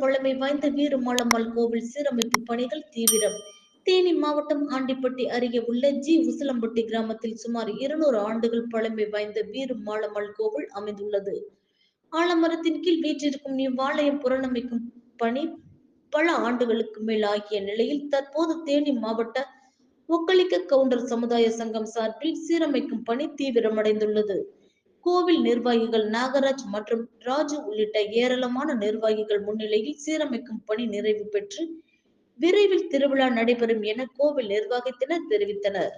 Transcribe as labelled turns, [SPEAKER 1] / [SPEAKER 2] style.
[SPEAKER 1] பழமை வாய்ந்த வீரமலம்மாள் கோவில் சீரமைப்பு பணிகள் தீவிரம். தேனி மாவட்டம் ஆண்டிப்பட்டி அருகே உள்ள ஜி உசிலம்பட்டி கிராமத்தில் சுமார் இருநூறு ஆண்டுகள் பழமை வாய்ந்த வீரமாளம்மாள் கோவில் அமைந்துள்ளது. ஆலமரத்தின் கீழ் வீற்றிருக்கும் இவ்வாலயம் புறணமைக்கும் பணி பல ஆண்டுகளுக்கு மேல் ஆகிய நிலையில் தற்போது தேனி மாவட்ட ஒக்களிக்க கவுண்டர் சமுதாய சங்கம் சார்பில் சீரமைக்கும் பணி தீவிரமடைந்துள்ளது. கோவில் நிர்வாகிகள் நாகராஜ் மற்றும் ராஜு உள்ளிட்ட ஏராளமான நிர்வாகிகள் முன்னிலையில் சீரமைக்கும் பணி நிறைவு பெற்று விரைவில் திருவிழா நடைபெறும் என கோவில் நிர்வாகத்தினர் தெரிவித்தனர்.